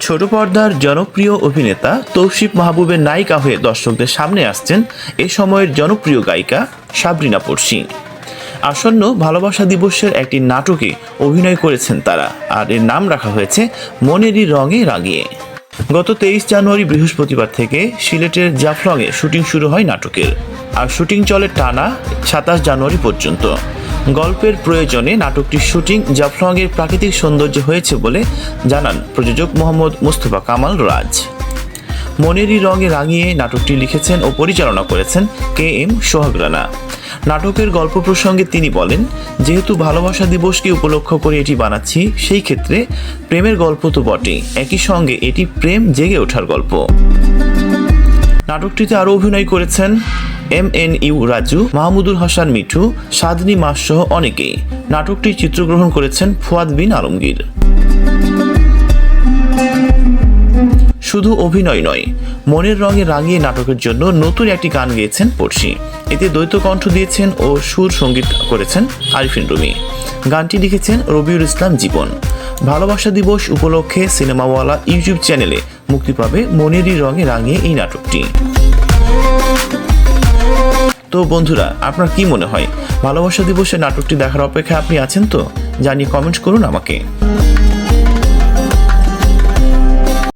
ছোট পর্দার জনপ্রিয় অভিনেতা তৌসিফ মাহবুবের নায়িকা হয়ে দর্শকদের সামনে আসছেন এ সময়ের জনপ্রিয় গায়িকা সাবরিনা পড়শি। আসন্ন ভালোবাসা দিবসের একটি নাটকে অভিনয় করেছেন তারা, আর এর নাম রাখা হয়েছে মনেরই রঙে রাগিয়ে গত তেইশ জানুয়ারি বৃহস্পতিবার থেকে সিলেটের জাফলংয়ে শুটিং শুরু হয় নাটকের। আর শুটিং চলে টানা সাতাশ জানুয়ারি পর্যন্ত। গল্পের প্রয়োজনে নাটকটির শুটিং জাফলংয়ের প্রাকৃতিক সৌন্দর্য হয়েছে বলে জানান প্রযোজক মোহাম্মদ মুস্তফা কামাল রাজ। মনেরই রঙে রাঙিয়ে নাটকটি লিখেছেন ও পরিচালনা করেছেন কে এম সোহাগ রানা। নাটকের গল্প প্রসঙ্গে তিনি বলেন, যেহেতু ভালোবাসা দিবসকে উপলক্ষ করে এটি বানাচ্ছি, সেই ক্ষেত্রে প্রেমের গল্প তো বটেই। একই সঙ্গে এটি প্রেম জেগে ওঠার গল্প। নাটকটিতে আরও অভিনয় করেছেন M N U Raju, Mahmudul Hasan Mithu, সাদনি মাস সহ অনেকেই। নাটকটি চিত্রগ্রহণ করেছেন ফুয়াদ বিন আলমগীর। শুধু অভিনয় নয়, মনের রঙে রাঙিয়ে নাটকের জন্য নতুন একটি গান গেয়েছেন পড়শি। এতে দ্বৈত কণ্ঠ দিয়েছেন ও সুর সংগীত করেছেন আরিফিন রুমি। গানটি লিখেছেন রবিউল ইসলাম জীবন। ভালোবাসা দিবস উপলক্ষে সিনেমাওয়ালা ইউটিউব চ্যানেলে মুক্তি পাবে মনেরই রঙে রাঙিয়ে এই নাটকটি। তো বন্ধুরা, আপনার কি মনে হয়? ভালোবাসা দিবসের নাটকটি দেখার অপেক্ষায় আপনি আছেন তো? জানিয়ে কমেন্ট করুন আমাকে।